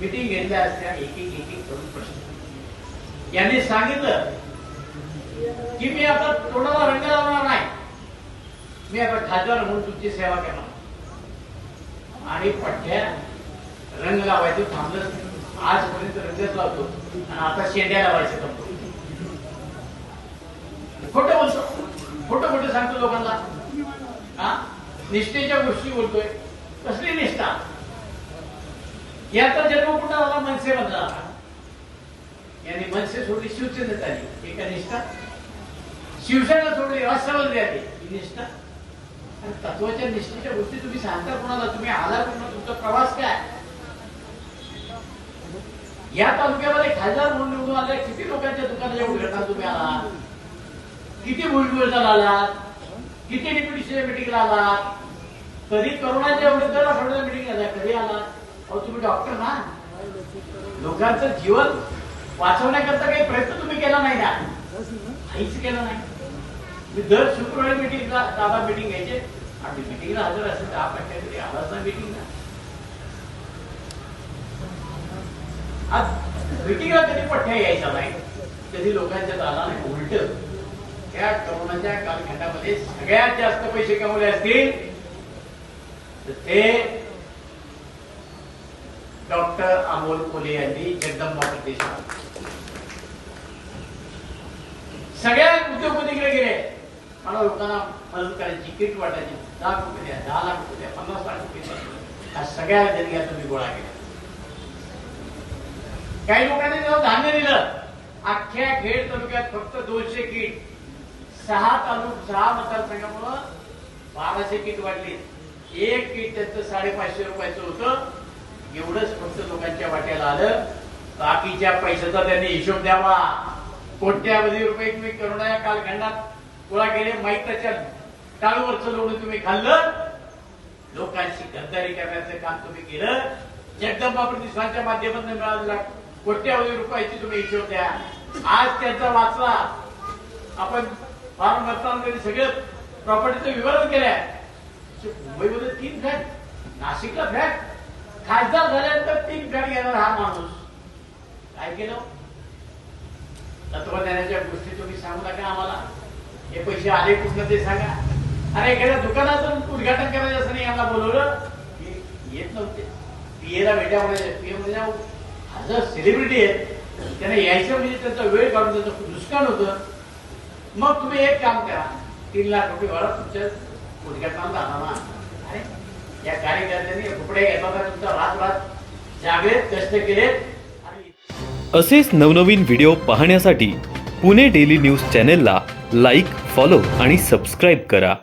Meeting घेतल्या असल्या एक एक एक एक करून प्रश्न. यांनी सांगितलं की मी आता तोंडाला रंग लावणार नाही. मी आता खासदार म्हणून तुमची सेवा करणार. आणि पठ्या रंग लावायचं थांबलंच आजपर्यंत रंगच लावतो आणि आता शेंड्या लावायचं थांबतो. खोट बोलतो. खोटं खोटं सांगतो लोकांना. हा? निष्ठेच्या गोष्टी बोलतोय. कसली निष्ठा? याचा जन्म कुठं झाला मनसे मधला यांनी मनसे सोडली शिवसेनेत आली. एका निष्ठा? शिवसेना सोडली राष्ट्रवादी आली. ही निष्ठा? तत्वाच्या निष्ठेच्या गोष्टी तुम्ही सांगता कोणाला? तुम्ही आला कोणाला? तुमचा प्रवास काय? या तालुक्यामध्ये खासदार म्हणून निवडून आले किती लोकांच्या दुकानाच्या उद्घाटनात तुम्ही आलात किती भुजबळचा आलात? किती डिप्युटीच्या मिटिंगला आलात? कधी करोनाच्या विरुद्ध दर आठवड्याला मिटिंग आल्या कधी आलात? अहो तुम्ही डॉक्टर ना? लोकांचं जीवन वाचवण्याकरता काही प्रयत्न तुम्ही केला नाही ना? काहीच केला नाही. मी दर शुक्रवारी मिटिंगला दादा मिटिंग घ्यायचे. आणि मिटिंगला हजर असेल दहा पंचायत तरी आलाच ना. मिटिंगला आज मिटिंगला कधी पठ्ठ्या यायचा नाही. कधी लोकांच्या दादा नाही उलट. त्या करोनाच्या कालखंडामध्ये सगळ्यात जास्त पैसे कमवले असतील. तर ते डॉक्टर अमोल कोले यांनी जगदंबा प्रदेशात सगळ्या उद्योगपतीकडे गेले. मला लोकांना मदत करायची किट वाटायची दहा रुपये द्या दहा लाख रुपये द्या पन्नास लाख रुपये द्या. ह्या सगळ्या देणग्या तुम्ही गोळा केल्या काही लोकांनी जेव्हा धान्य दिलं. अख्ख्या खेड तालुक्यात फक्त दोनशे किट. सहा तालुक सहा मतदारसंघामुळं बाराशे किट वाटली एक किट त्यांचं साडेपाचशे रुपयाचं होतं. एवढंच फक्त लोकांच्या वाट्याला आलं. बाकीच्या पैशाचा त्यांनी हिशोब द्यावा. कोट्यावधी रुपये तुम्ही करोनाच्या कालखंडात गोळा केले माहीत टाळूवरचं लोण तुम्ही खाल्लं. लोकांशी गद्दारी करण्याचं काम तुम्ही केलं. जगदंबा प्रतिष्ठानच्या माध्यमातून मिळालेला कोट्यावधी रुपयाची तुम्ही हिशोब द्या. आज त्यांचा वाचला. आपण फार मतदान सगळं प्रॉपर्टीचं विवरण केलंय. मुंबईमध्ये तीन फ्लॅट नाशिकला फ्लॅट. खासदार झाल्यानंतर तीन फ्लॅट घेणार हा माणूस. काय केलं? तत्वज्ञानाच्या गोष्टी तुम्ही सांगू नका आम्हाला. हे पैसे आले कुठनं ते सांगा. अरे एखाद्या दुकानाचं उद्घाटन करायचं असं नाही यांना बोलवलं. येत नव्हते. पीएला भेटा म्हणजे पीए म्हणजे हजार सेलिब्रिटी आहेत त्यांना यायचं म्हणजे त्यांचा वेळ काढून त्यांचं नुकसान होतं. मग तुम्ही एक काम करा. तीन लाख रुपये भरा तुमच्या उद्घाटनाला आणा अरे या कार्यकर्त्यांनी कपडे घेताना तुमचा रात रात जागलेत कष्ट केलेत. असेच नवनवीन व्हिडिओ पाहण्यासाठी पुणे डेली न्यूज चॅनेलला लाईक फॉलो आणि सबस्क्राईब करा.